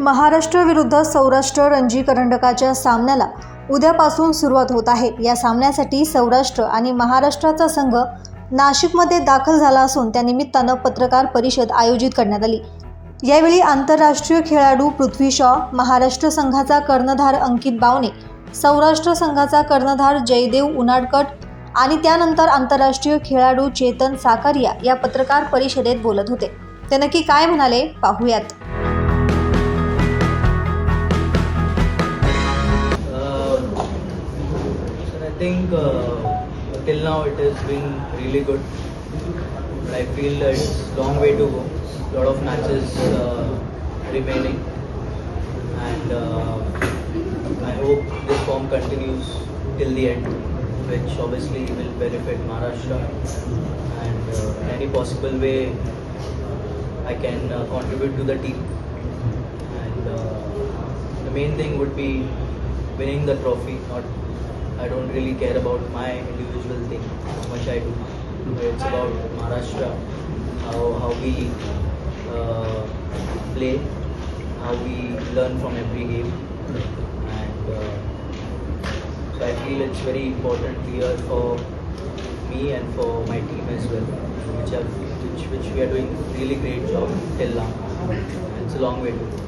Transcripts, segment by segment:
महाराष्ट्र विरुद्ध सौराष्ट्र रणजी करंडकाच्या सामन्याला उद्यापासून सुरुवात होत आहे. या सामन्यासाठी सौराष्ट्र आणि महाराष्ट्राचा संघ नाशिकमध्ये दाखल झाला असून त्यानिमित्तानं पत्रकार परिषद आयोजित करण्यात आली. यावेळी आंतरराष्ट्रीय खेळाडू पृथ्वी शॉ महाराष्ट्र संघाचा कर्णधार अंकित बावने सौराष्ट्र संघाचा कर्णधार जयदेव उनाडकट आणि त्यानंतर आंतरराष्ट्रीय खेळाडू चेतन साकारिया या पत्रकार परिषदेत बोलत होते. ते नक्की काय म्हणाले पाहूयात. Think uh, till now it has been really good. I feel it's long way to go. lot of matches uh, remaining, and uh, I hope this form continues till the end, which obviously will benefit Maharashtra. And uh, in any possible way, I can uh, contribute to the team. And uh, the main thing would be winning the trophy. Not, I don't really care about my individual thing, how much I do. But it's about Maharashtra, how how we uh, play, how we learn from every game, and uh, so I feel it's very important year for me and for my team as well, which have which which we are doing really great job till now. And it's a long way to go.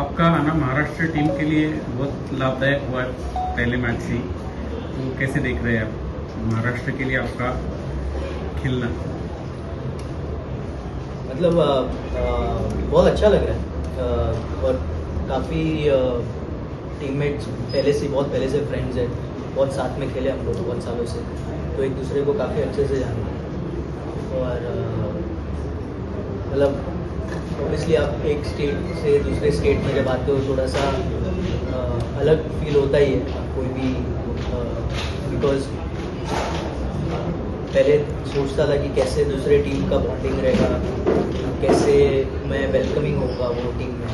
आपका आना Maharashtra team के लिए बहुत लाभदायक हुआ है पहले match से तो कैसे देख रहे हैं आप? महाराष्ट्र के लिए आपका खेलना। मतलब अ, अ, बहुत अच्छा लग रहा है। अ, और काफ़ी टीममेट्स पहले से बहुत पहले से फ्रेंड्स हैं। बहुत साथ में खेले हम लोग बहुत सालों से। तो एक दूसरे को काफ़ी अच्छे से जानते हैं। और मतलब ऑब्वियसली आप एक स्टेट से दूसरे स्टेट में जब आते हो थोड़ा सा अ, अलग फील होता ही है। कोई भी बिकॉज़ पहले सोचता था कि कैसे दूसरे टीम का बॉन्डिंग रहेगा कैसे मैं वेलकमिंग होगा वो टीम में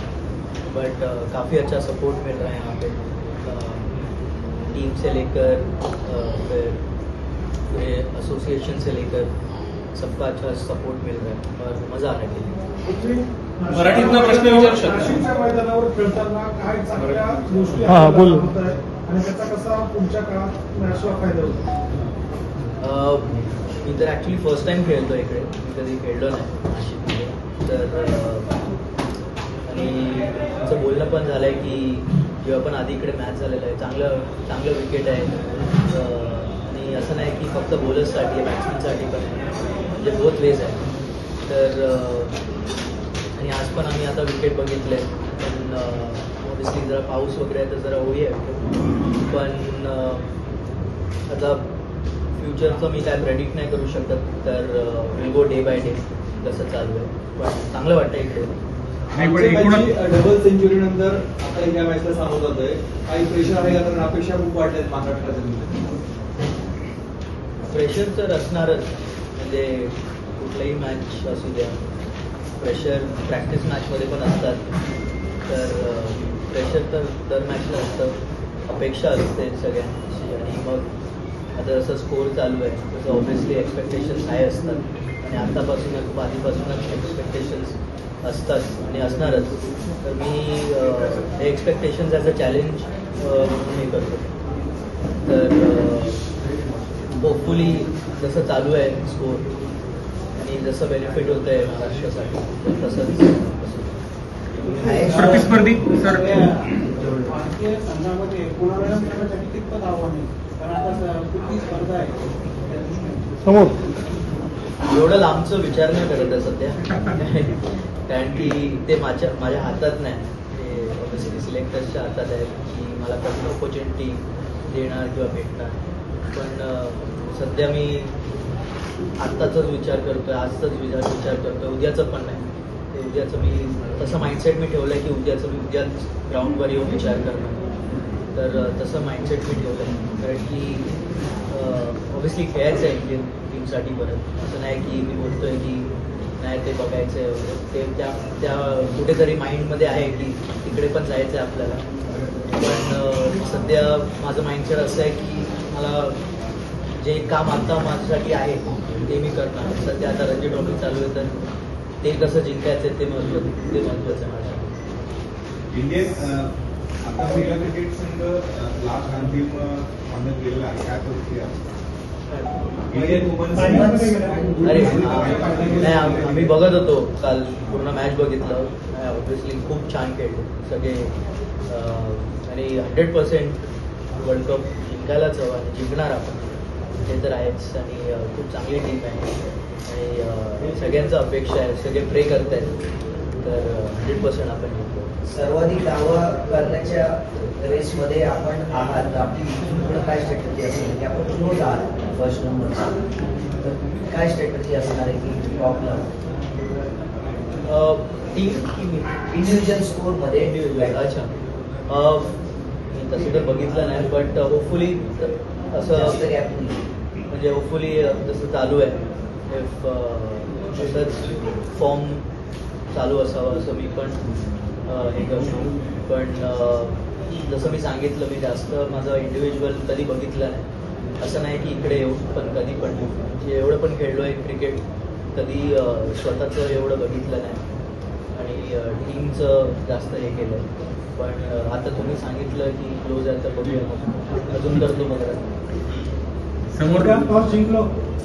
बट काफ़ी अच्छा सपोर्ट मिल रहा है यहाँ पे टीम से लेकर uh, फिर पूरे एसोसिएशन से लेकर सबका अच्छा सपोर्ट मिल रहा है और मज़ा आ रहा है खेलने में। प्रश्न विचारू शकता हा, बोल. आणि त्याचा कसा पुढच्या काळात मॅचला फायदा होतो? मी तर ॲक्च्युली फर्स्ट टाइम खेळतो इकडे. मी कधी खेळलो नाही. नाशिकमध्ये तर आणि तुमचं बोलणं पण झालं आहे की जेव्हा पण आधी इकडे मॅच झालेलं आहे चांगलं चांगलं विकेट आहे. आणि असं नाही की फक्त बॉलर्ससाठी आहे बॅट्समॅनसाठी पण म्हणजे बोथ वेज आहे. तर आणि आज पण आम्ही आता विकेट बघितले पण ऑब्विसली जरा पाऊस वगैरे आहे तर जरा होई आहे. पण आता फ्युचरचं मी काय प्रेडिक्ट नाही करू शकत तर will go day by day कसं चालू आहे. पण चांगलं वाटतं इकडे. डबल सेंचुरी नंतर आता या मॅचला सामोरं जातोय. काही प्रेशर आहे का? कारण अपेक्षा खूप वाढल्यात महाराष्ट्राच्या प्रेशर तर असणारच. म्हणजे कुठलाही मॅच असू द्या. प्रेशर प्रॅक्टिस मॅचमध्ये पण असतात. तर प्रेशर तर दर मॅचला असतं अपेक्षा असते सगळ्यांची. आणि मग आता जसं स्कोर चालू आहे तसं ऑब्व्हियसली एक्सपेक्टेशन्स हाय असतात. आणि आतापासूनच खूप आधीपासूनच एक्सपेक्टेशन्स असतात आणि असणारच. तर मी हे एक्सपेक्टेशन्स ॲज अ चॅलेंज म्हणून हे करतो. तर होपफुली जसं चालू आहे स्कोर आणि जसं बेनिफिट होतं आहे महाराष्ट्रासाठी तसंच. प्रतिस्पर्धी सर. भारतीय संघामध्ये कोणाला खेळण्यासाठी कितपत आव्हान आहे कारण आता किती स्पर्धा आहे. त्या दृष्टीने समोर. एवढं लांबचं विचार नाही करत आहे सध्या. कारण की ते माझ्या माझ्या हातात नाही. सिलेक्टर्सच्या हातात आहे की मला कधी ऑपॉर्च्युनिटी देणार किंवा भेटणार. पण सध्या मी आत्ताचाच विचार करतोय आजचाच विचार विचार करतोय उद्याचं पण नाही. उद्याचं मी तसं माइंडसेट मी ठेवलं आहे की उद्याचं मी उद्याच ग्राउंडवर येऊन विचार करणार. तर तसं माइंडसेट मी ठेवलं आहे कारण की ऑब्व्हियसली खेळायचं आहे इंडियन टीमसाठी परत. असं नाही की मी बोलतोय की नाही ते बघायचं आहे वगैरे. ते त्या त्या कुठेतरी माइंडमध्ये आहे की तिकडे पण जायचं आहे आपल्याला. पण सध्या माझं माइंडसेट असं आहे की मला जे काम आता माझ्यासाठी आहे ते मी करणार. सध्या आता रणजी ट्रॉफी चालू आहे तर ते कसं जिंकायचं आहे ते महत्त्व ते महत्त्वाचं आहे माझ्यासाठी इंडियन अं, आता महिला क्रिकेट संघ लास्ट अंतिम गेलेला आहे. काय परिस्थिती हा. आम्ही बघत होतो काल पूर्ण मॅच बघितलं. ऑब्विसली खूप छान खेळले. सगळे आणि हंड्रेड पर्सेंट वर्ल्ड कप जिंकायलाच हवा आणि जिंकणार आपण. ते तर आहेच आणि खूप चांगली टीम आहे. आणि सगळ्यांचं अपेक्षा आहे सगळे प्रे करत आहेत तर हंड्रेड पर्सेंट आपण सर्वाधिक धावा करण्याच्या रेसमध्ये आपण आहात. आपली पूर्ण काय स्ट्रॅटजी असेल की आपण क्लोज आहात. फर्स्ट नंबर तर काय स्ट्रॅटजी असणार आहे की टॉपला टीम इंडिव्हिज्युअल स्कोअरमध्ये इंडिव्हिज्युअल अच्छा. मी तसं तर बघितलं नाही बट होपफुली असं म्हणजे होपफुली जसं चालू आहे. तसंच फॉर्म uh, चालू असावं असं मी पण हे करतो पण जसं मी सांगितलं मी जास्त माझं इंडिव्हिज्युअल कधी बघितलं नाही. असं नाही की इकडे येऊ पण कधी पण म्हणजे एवढं पण खेळलो आहे क्रिकेट कधी स्वतःचं एवढं बघितलं नाही. आणि टीमचं जास्त हे केलं पण आता तुम्ही सांगितलं की क्लोज आहे तर बघूया. अजून करतो तो बघा समोर उद्या टॉस जिंकलो.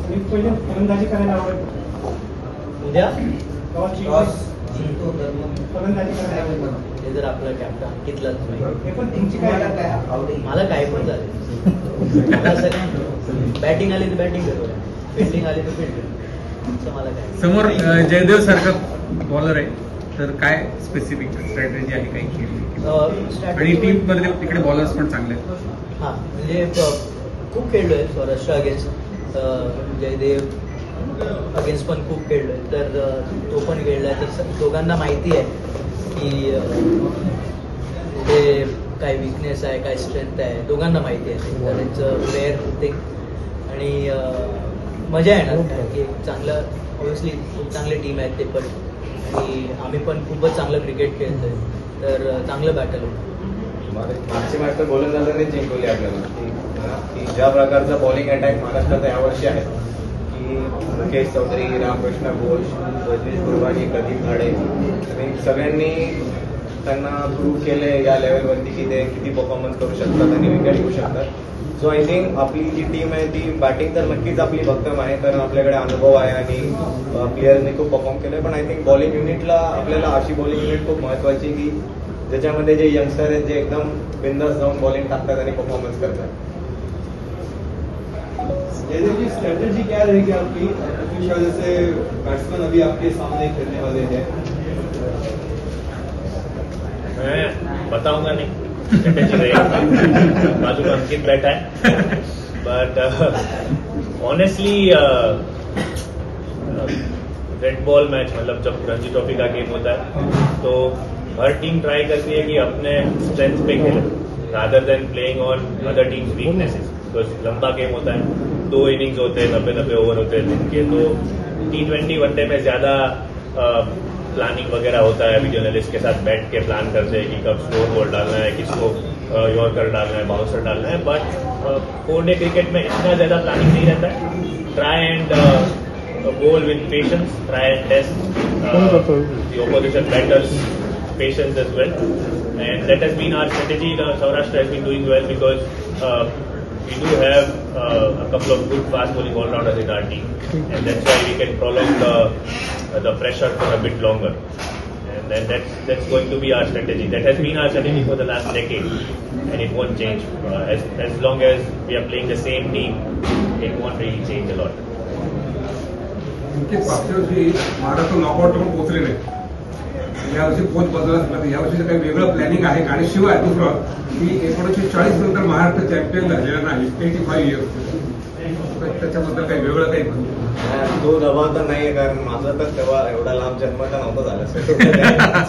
मी पहिले फलंदाजी करायला आवडेल. उद्या? टॉस जिंकलो. जिंकतो तर मग फलंदाजी करायला आवडेल. हे जर आपलं कॅप्टन अंकितलाच नाही. हे पण तुमची काय काय आवडेल? मला काय पण चालेल. मला बॅटिंग आली तर बॅटिंग करूया. फिल्डिंग आली तर फिल्डिंग मला काय समोर जयदेव सारखा बॉलर आहे. तर काय स्पेसिफिक स्ट्रॅटेजी आहे? काही केली अं, आणि टीममध्ये तिकडे बॉलर्स पण चांगले आहेत. हां म्हणजे खूप खेळलो आहे सौराष्ट्र अगेन्स्ट जयदेव अगेन्स्ट पण खूप खेळलो आहे तर तो पण खेळला आहे तर दोघांना माहिती आहे की ते काय विकनेस आहे काय स्ट्रेंथ आहे दोघांना माहिती आहे. त्यांचं प्लेअर होते आणि मजा येणार की एक चांगलं ऑब्विसली खूप चांगले टीम आहेत ते पण. आणि आम्ही पण खूपच चांगलं क्रिकेट खेळतोय. तर चांगलं बॅटल होतं मागची मॅच तर गोलंदाजांनी जिंकवली आपल्याला. की- की ज्या प्रकारचा बॉलिंग अटॅक महाराष्ट्राचा यावर्षी आहे की मुकेश चौधरी रामकृष्ण घोष रजनीश गुरुबाजी प्रदीप धाडे आणि सगळ्यांनी त्यांना प्रूव्ह केले या लेवलवरती की ते किती परफॉर्मन्स करू शकतात आणि विकेट घेऊ शकतात. सो आय थिंक आपली जी टीम आहे ती बॅटिंग तर नक्कीच आपली भक्कम आहे कारण आपल्याकडे अनुभव आहे आणि प्लेयरने खूप परफॉर्म केलं पण आय थिंक बॉलिंग युनिटला आपल्याला अशी बॉलिंग युनिट खूप महत्वाची की ज्याच्यामध्ये जे यंगस्टर आहेत जे एकदम बिंदास जाऊन बॉलिंग टाकतात आणि परफॉर्मन्स करतात. क्या रहेगी आपकी? जैसे बैट्समैन अभी आपके सामने खेलने वाले हैं। मैं बताऊँगा नहीं। बाजू में अंकित बैठा है। But honestly red ball match मतलब जब रणजी ट्रॉफी का गेम होता है तो हर टीम ट्राई करती है कि अपने स्ट्रेंथ पे खेले rather than playing on other teams weaknesses तो लंबा गेम होता है। दो इनिंग्स होते हैं नब्बे नब्बे ओवर होते हैं दिन के तो टी ट्वेंटी वनडे में ज़्यादा प्लानिंग वगैरह होता है अभी जर्नलिस्ट के साथ बैठ के प्लान करते हैं कि कब स्लोर बॉल डालना है किसको यॉर्कर डालना है बाउंसर डालना है बट फोर डे क्रिकेट में इतना ज़्यादा प्लानिंग नहीं रहता है try and bowl with patience try and test opposition batters patience as well. And that has been our strategy. The Saurashtra has been doing well because uh, we do have uh, a couple of good fast bowling all rounders in our team, and that's why we can prolong the uh, the pressure for a bit longer. And then that's that's going to be our strategy. That has been our strategy for the last decade, and it won't change uh, as as long as we are playing the same team. It won't really change a lot. नक्कीच मागच्या वर्षी Maharashtra knockout पण पोहोचले नाही यावर्षी coach बदलत नाही यावर्षीचं काही वेगळं प्लॅनिंग आहे आणि शिवाय दुसरं की एकोणीसशे चाळीस नंतर महाराष्ट्र चॅम्पियन झालेला नाही एटी फाईव्ह इयर्स त्याच्याबद्दल काही वेगळं काही तो दबाव तर नाहीये कारण माझं तर तेव्हा एवढा लांब जन्म तर नव्हतं झालं.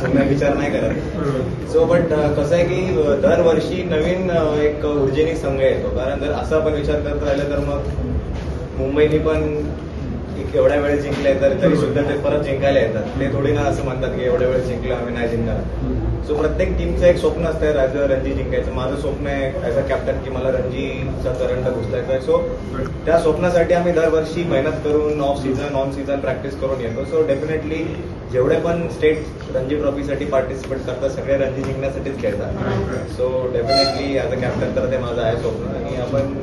जुना विचार नाही करत. सो बट कसं आहे की दरवर्षी नवीन एक ऊर्जेनिक संघ येतो. कारण जर असा आपण विचार करत राहिलं तर मग मुंबईने पण एक एवढ्या वेळ जिंकले तर तरी सुद्धा ते परत जिंकायला येतात. ते थोडी ना असं म्हणतात की एवढ्या वेळ जिंकलं आम्ही नाही जिंकणार. सो प्रत्येक टीमचं एक स्वप्न असतं ॲज अ रणजी जिंकायचं. माझं स्वप्न आहे ॲज अ कॅप्टन की मला रणजीचा करंट घुसलायचा आहे सो त्या स्वप्नासाठी आम्ही दरवर्षी मेहनत करून off season on season practice करून येतो. सो डेफिनेटली जेवढे पण स्टेट रणजी ट्रॉफीसाठी पार्टिसिपेट करतात सगळे रणजी जिंकण्यासाठीच खेळतात. So definitely as a captain तर ते माझं आहे स्वप्न. आणि आपण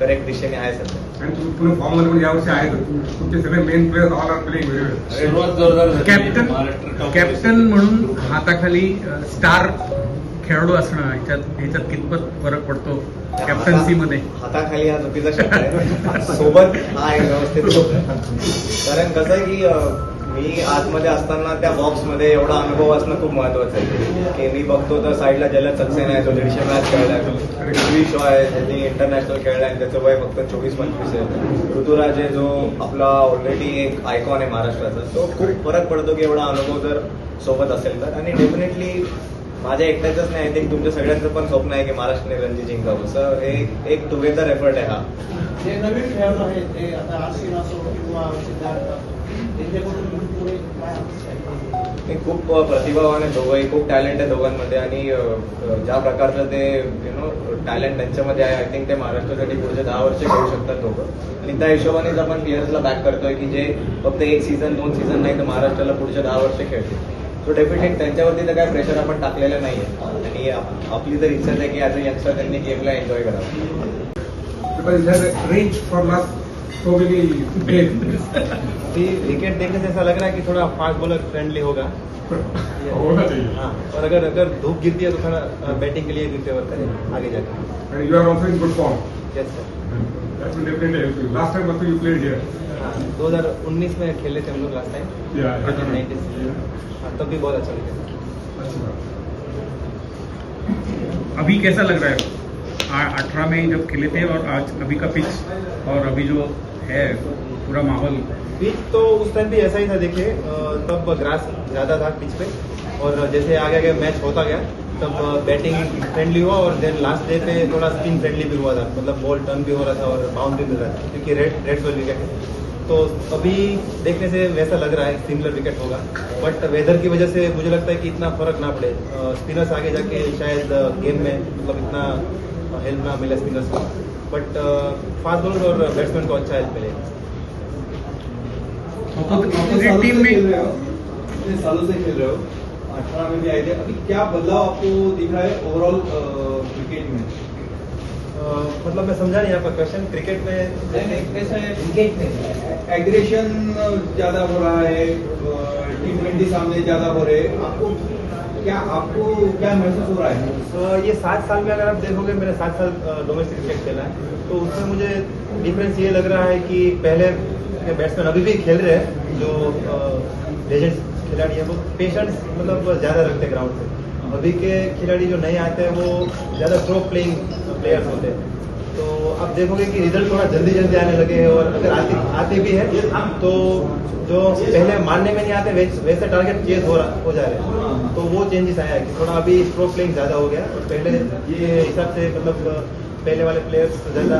करेक्ट दिशेने आहे सध्या आणि तुम्ही पुन्हा फॉर्ममध्ये पण यावर्षी आहेत तुमचे सगळे main players all are playing very well सुरुवात जोरदार झाली. कॅप्टन महाराष्ट्र कॅप्टन म्हणून हाताखाली स्टार खेळाडू असणं ह्याच्यात ह्याच्यात कितपत फरक पडतो कॅप्टन्सी मध्ये? हाताखाली हा चुकीचा शब्द आहे. सोबत हा एक व्यवस्थित आहे. कारण कसं आहे की अं, मी आतमध्ये असताना त्या बॉक्समध्ये एवढा अनुभव असणं खूप महत्वाचं आहे. की मी बघतो तर साईडला जलद सक्सेना आहे तो दीडशे मॅच खेळलाय पृथ्वी शॉ आहे ज्यांनी इंटरनॅशनल खेळलाय त्याचं वय फक्त चोवीस पंचवीस आहे. ऋतुराज आहे जो आपला ऑलरेडी एक आयकॉन आहे महाराष्ट्राचा तो खूप फरक पडतो की एवढा अनुभव जर सोबत असेल तर. आणि डेफिनेटली माझ्या एकट्याचंच नाही आय थिंक तुमच्या सगळ्यांचं पण स्वप्न आहे की महाराष्ट्राने रणजी जिंकावं. सर एक एक टुगेदर एफर्ट आहे हा. जे नवीन खेळाडू आहेत ते आता आशिन असो किंवा सिद्धार्थ ते खूप प्रतिभावान आहे दोघंही खूप टॅलेंट आहे दोघांमध्ये. आणि ज्या प्रकारचं ते यु नो टॅलेंट त्यांच्यामध्ये आहे आय थिंक ते महाराष्ट्रासाठी पुढचे दहा वर्ष खेळू शकतात दोघं. आणि त्या हिशोबानेच आपण प्लेयर्सला बॅक करतोय की जे फक्त एक सीझन दोन सीझन नाही तर महाराष्ट्राला पुढचे दहा वर्ष खेळतील. सो डेफिनेट त्यांच्यावरती तर काय प्रेशर आपण टाकलेलं नाही आहे आणि आपली तर इच्छाच आहे की ॲज अ यंगस्टर त्यांनी गेमला एन्जॉय करावं. विकेट देखने से ऐसा लग रहा है कि थोड़ा फास्ट बॉलर फ्रेंडली होगा। होना चाहिए हाँ और अगर अगर धूप गिरती है तो थोड़ा हाँ, बैटिंग के लिए भी फेवर करें आगे जाकर हाँ, दो हज़ार उन्नीस में खेले थे हम लोग लास्ट टाइम हाँ, तब भी बहुत अच्छा लगे। अभी कैसा लग रहा है? अठारह में जब खेले थे और आज अभी का पिच और अभी जो है पूरा माहौल। पिच तो उस टाइम भी ऐसा ही था देखिए अ, तब ग्रास ज़्यादा था पिच पे और जैसे आगे आगे मैच होता गया तब बैटिंग फ्रेंडली हुआ और देन लास्ट डे पे थोड़ा स्पिन फ्रेंडली भी हुआ था मतलब बॉल टर्न भी हो रहा था और बाउंड भी मिल रहा था क्योंकि रेड रेड बॉल विकेट तो अभी देखने से वैसा लग रहा है सिमिलर विकेट होगा। बट वेदर की वजह से मुझे लगता है कि इतना फ़र्क ना पड़े। स्पिनर्स आगे जाके शायद गेम में मतलब इतना हेल्प ना मिले स्पिनर्स को बट फास्ट बॉलर और बैट्समैन को अच्छा हेल्प मिलेगा। टीम में इतने सालों से खेल रहे हो। अठारह में भी आए थे। अभी क्या बदलाव आपको दिख रहा है ओवरऑल क्रिकेट में? अ, मतलब मैं समझा नहीं आपका क्वेश्चन क्रिकेट में नहीं, नहीं, कैसा क्रिकेट में एग्रेशन ज़्यादा हो रहा है टी ट्वेंटी सामने ज़्यादा हो रहे। हैं आपको क्या आपको क्या महसूस हो रहा है? अ, ये सात साल में अगर आप देखोगे मैंने सात साल डोमेस्टिक क्रिकेट खेला है तो उसमें मुझे डिफरेंस ये लग रहा है कि पहले बैट्समैन अभी भी खेल रहे हैं जो लेजेंड्स खिलाड़ी हैं वो पेशेंस मतलब ज़्यादा रखते हैं ग्राउंड से अभी के खिलाड़ी जो नए आते हैं वो ज़्यादा स्लो प्लेइंग प्लेयर्स होते हैं। आप देखोगे कि रिज़ल्ट थोड़ा जल्दी जल्दी आने लगे हैं और अगर आते आते भी हैं तो जो पहले मानने में नहीं आते वैसे, वैसे टारगेट चेज हो रहा हो जा रहे हैं। तो वो चेंजेस आया है कि थोड़ा अभी स्ट्रोक प्लेइंग ज़्यादा हो गया। और पहले ये हिसाब से मतलब पहले वाले प्लेयर्स ज़्यादा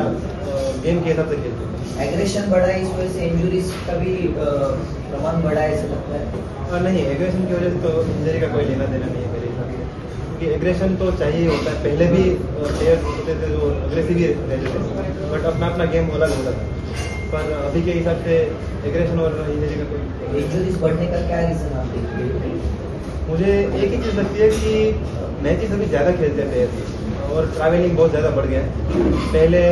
गेम के हिसाब से खेलते थे। एग्रेशन बढ़ा है इस वजह से इंजुरीज का भी प्रमाण बढ़ा है ऐसा लगता है। नहीं एग्रेशन की वजह से तो इंजरी का कोई लेना देना नहीं है। क्योंकि एग्रेशन तो चाहिए होता है। पहले भी प्लेयर्स होते थे जो अग्रेसिव ही रहते थे। बट अपना अपना गेम अलग होता था। पर अभी के हिसाब से एग्रेशन और इंजरी का कोई इंजुरीज बढ़ने का क्या रीजन आप देखते हैं? मुझे एक ही चीज़ लगती है कि मैचेस अभी ज़्यादा खेलते हैं प्लेयर और ट्रैवलिंग बहुत ज़्यादा बढ़ गया है। पहले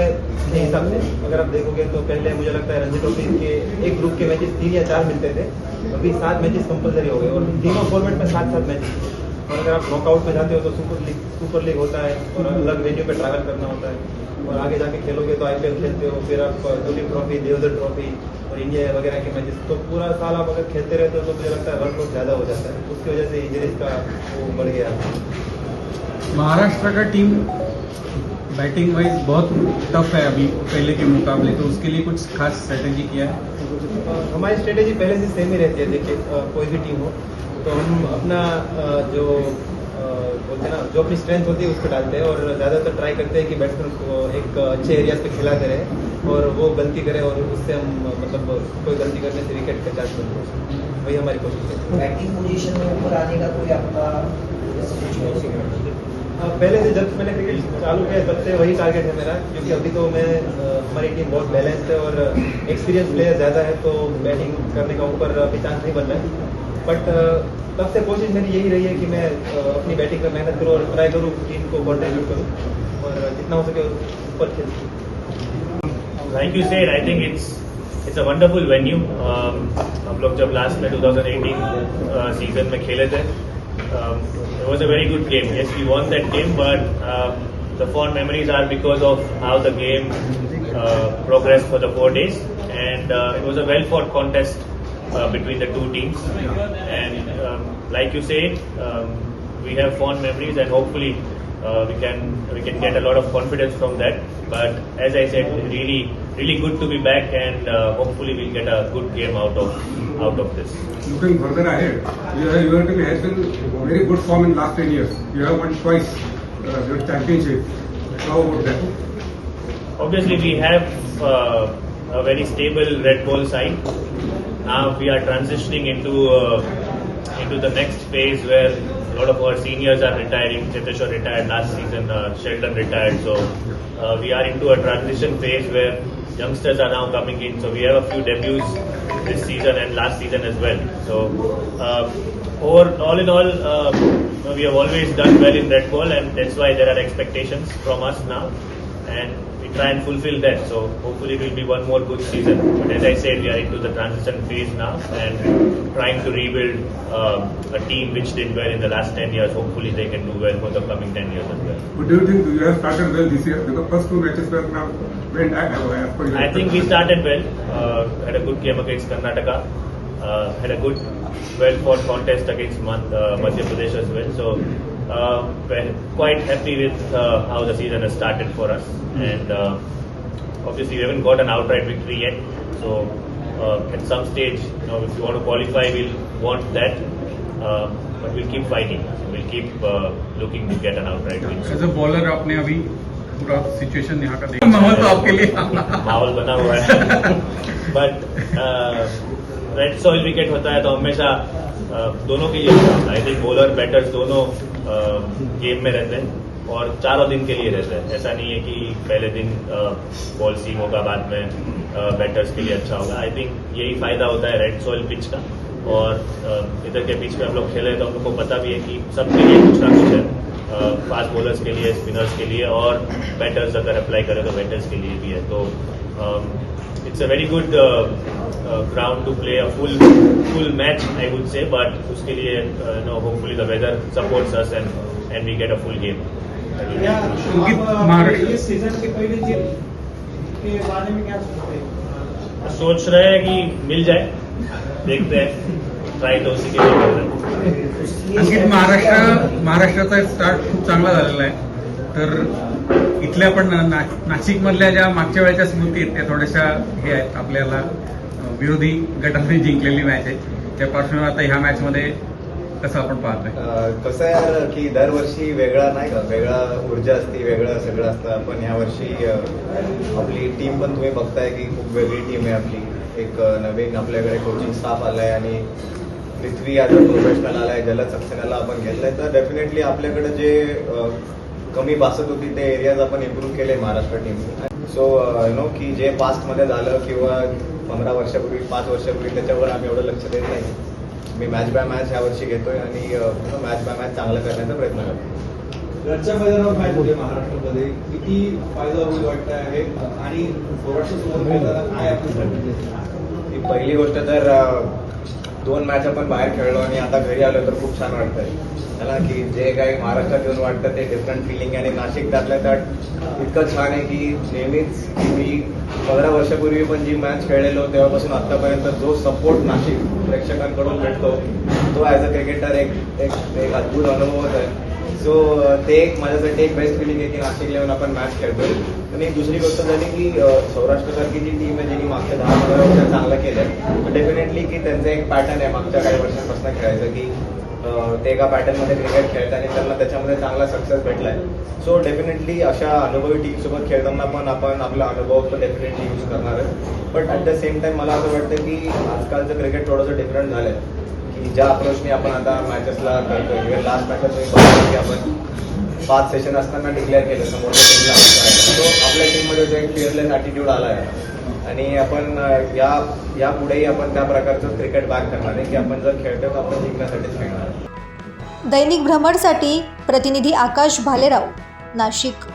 के हिसाब से अगर आप देखोगे तो पहले मुझे लगता है रणजी ट्रॉफी के एक ग्रुप के मैचेस तीन या चार मिलते थे। अभी सात मैचेस कंपलसरी हो गए। और तीनों फॉर्मेट में सात सात मैचेस और अगर आप नॉकआउट में जाते हो तो सुपर लीग सुपर लीग होता है और अलग वेन्यू पे ट्रैवल करना होता है। और आगे जाके खेलोगे तो आईपीएल खेलते हो फिर आप दुलीप ट्रॉफी देवधर ट्रॉफी और इंडिया वगैरह के मैचेस तो पूरा साल आप अगर खेलते रहते हो तो मुझे लगता है वर्कलोड ज़्यादा हो जाता है। उसकी वजह से इंजरीज का वो बढ़ गया। महाराष्ट्र का टीम बैटिंग वाइज बहुत टफ है अभी पहले के मुकाबले तो उसके लिए कुछ खास स्ट्रेटेजी किया है? हमारी स्ट्रेटेजी पहले से सेम ही रहती है देखिए कोई भी टीम हो। तो हम अपना जो बोलते हैं ना जो अपनी स्ट्रेंथ होती है उस पर डालते हैं और ज़्यादातर ट्राई करते हैं कि बैट्समैन को एक अच्छे एरियाज़ पे खिलाते रहे और वो गलती करे और उससे हम मतलब कोई गलती करने से विकेट का चांस बनते वही हमारी कोशिश है। बैटिंग पोजीशन में ऊपर आने का कोई आपका पहले से जब मैंने क्रिकेट चालू किया तब से वही टारगेट है मेरा क्योंकि अभी तो मैं हमारी टीम बहुत बैलेंस्ड है और एक्सपीरियंस प्लेयर ज़्यादा है तो बैटिंग करने का ऊपर अभी चांस नहीं बन रहा है। बट uh, तब से कोशिश मेरी यही रही है कि मैं uh, अपनी बैटिंग पर मेहनत करूँ और ट्राई करूँ टीम को बॉल डाइल्यूट करूँ और uh, जितना हो सके ऊपर खेल सकूँ। Thank you said I think it's it's a wonderful venue हम लोग जब लास्ट में 2018 सीज़न में खेले थे it was a very good game yes we won that game but the for memories are because of how the game progress for the four days and it was a well fought contest uh, between the two teams. And um, like you said, um, we have fond memories, and hopefully uh, we can we can get a lot of confidence from that. But as I said, really really good to be back, and uh, hopefully we'll get a good game out of out of this. Looking further ahead, your, your team has been very good form in last 10 years. You have won twice uh, your championship. How about that? Obviously, we have uh, a very stable red ball side. Now we are transitioning into uh, into the next phase where a lot of our seniors are retiring. Cheteshwar retired last season. Uh, Sheldon retired. So uh, we are into a transition phase where youngsters are now coming in. So we have a few debuts this season and last season as well. So uh, over all in all, uh, we have always done well in red ball, and that's why there are expectations from us now. And we try and fulfill that. So hopefully it will be one more good season. But as I said, we are into the transition phase now and trying to rebuild uh, a team which did well in the last 10 years. Hopefully they can do well for the coming 10 years as well. But do you think you have started well this year? Because first two matches were now went your I think we started well. Uh, had a good game against Karnataka. Uh, had a good, well-fought contest against Mad- uh, Madhya Pradesh as well. So uh, we're quite happy with uh, how the season has started for us. And uh, obviously we haven't got an outright victory yet. So uh, at some stage, you know, if you want to qualify, we'll want that. Uh, but we'll keep fighting. We'll keep uh, looking to get an outright win. As a bowler आपने अभी पूरा situation यहाँ का देखा माहौल तो आपके लिए माहौल बना हुआ है बट रेड सॉइल विकेट होता है तो हमेशा uh, दोनों के लिए होता है आई थिंक बॉलर बैटर्स दोनों गेम में रहते हैं और चारों दिन के लिए रहते हैं। ऐसा नहीं है कि पहले दिन बॉल सीम होगा बाद में बैटर्स के लिए अच्छा होगा। आई थिंक यही फ़ायदा होता है रेड सॉइल पिच का। और इधर के पिच में हम लोग खेले तो हम लोग को पता भी है कि सबके लिए कुछ ना कुछ है। फास्ट बॉलर्स के लिए स्पिनर्स के लिए और बैटर्स अगर अप्लाई करें तो बैटर्स के लिए भी है। तो it's a very good ground to play a full full match I would say but उसके लिए no hopefully the weather supports us and and we get a full game या अंकित, आप, महाराष्ट्र- इस सीजन की पहली जीत के बारे में क्या सोचते हैं? सोच रहे हैं कि मिल जाए देखते हैं ट्राई तो उसी के लिए कर रहे हैं। अंकित महाराष्ट्र महाराष्ट्राचा स्टार्ट खूप चांगला झालेला आहे. तर इथल्या पण नाशिक मधल्या ज्या मागच्या वेळेच्या स्मृती आहेत त्या थोड्याशा हे आहेत आपल्याला. विरोधी गटाने जिंकलेली मॅच आहे. त्या पार्श्वभूमीवर आता ह्या मॅच मध्ये कसं आपण पाहतोय? कसं आहे यार की दरवर्षी वेगळा नाही का? वेगळा ऊर्जा असते वेगळं सगळं असतं. पण यावर्षी वर्षी आपली टीम पण तुम्ही बघताय की खूप वेगळी टीम आहे आपली. एक नवीन आपल्याकडे कोचिंग स्टाफ आलाय आणि पृथ्वी यादव प्रोफेशनल आलाय जलद सक्सेनाला आपण घेतलंय. तर डेफिनेटली आपल्याकडे जे कमी भासत होती ते एरियाज आपण इम्प्रूव्ह केले Maharashtra team so you know की जे पास्टमध्ये झालं किंवा पंधरा वर्षापूर्वी पाच वर्षापूर्वी त्याच्यावर आम्ही एवढं लक्ष देत नाही. मी मॅच बाय मॅच यावर्षी घेतोय आणि मॅच बाय मॅच चांगलं करण्याचा प्रयत्न करतो घरच्या मैदानावर मॅच होते महाराष्ट्रामध्ये. किती फायदा होईल वाटत आहे? आणि सौराष्ट्र सोबत काय पहिली गोष्ट तर अं, दोन मॅच आपण बाहेर खेळलो आणि आता घरी आलो तर खूप छान वाटतंय. है की जे काही महाराष्ट्रात येऊन वाटतं ते डिफरंट फिलिंग आणि नाशिक त्यातल्या त्यात इतकं छान आहे की नेहमीच मी पंधरा वर्षापूर्वी पण जी मॅच खेळलेलो तेव्हापासून आतापर्यंत जो सपोर्ट नाशिक प्रेक्षकांकडून भेटतो तो ॲज अ क्रिकेटर एक एक एक अद्भुत अनुभवच आहे सो uh, ते एक माझ्यासाठी एक बेस्ट फिलिंग आहे की नाशिक लेवल आपण मॅच खेळतोय. आणि एक दुसरी गोष्ट झाली की अं, सौराष्ट्रसारखी जी टीम आहे ज्यांनी मागच्या दहा पंधरा वर्षात चांगलं केलंय डेफिनेटली की त्यांचं एक पॅटर्न आहे मागच्या काही वर्षांपासून खेळायचं की ते एका पॅटर्नमध्ये क्रिकेट खेळतात आणि त्यांना त्याच्यामध्ये चांगला सक्सेस भेटलाय. सो डेफिनेटली अशा अनुभवी टीम सोबत खेळताना पण आपण आपला अनुभव तर डेफिनेटली यूज करणार आहे but at the same time मला असं वाटतं की आजकालचं क्रिकेट थोडंसं डिफरंट झालंय. की ज्या अप्रोचने आपण आता मॅचेसला करतोय इव्हन लास्ट मॅचेस की आपण पाच सेशन असताना डिक्लेअर केलं समोर तो आपल्या टीममध्ये जो एक फिअरलेस ॲटिट्यूड आला आहे. आणि आपण या या यापुढेही आपण त्या प्रकारचं क्रिकेट बॅक करणार आहे की आपण जर खेळतो तर आपण जिंकण्यासाठीच खेळणार. दैनिक भ्रमणसाठी प्रतिनिधी आकाश भालेराव नाशिक.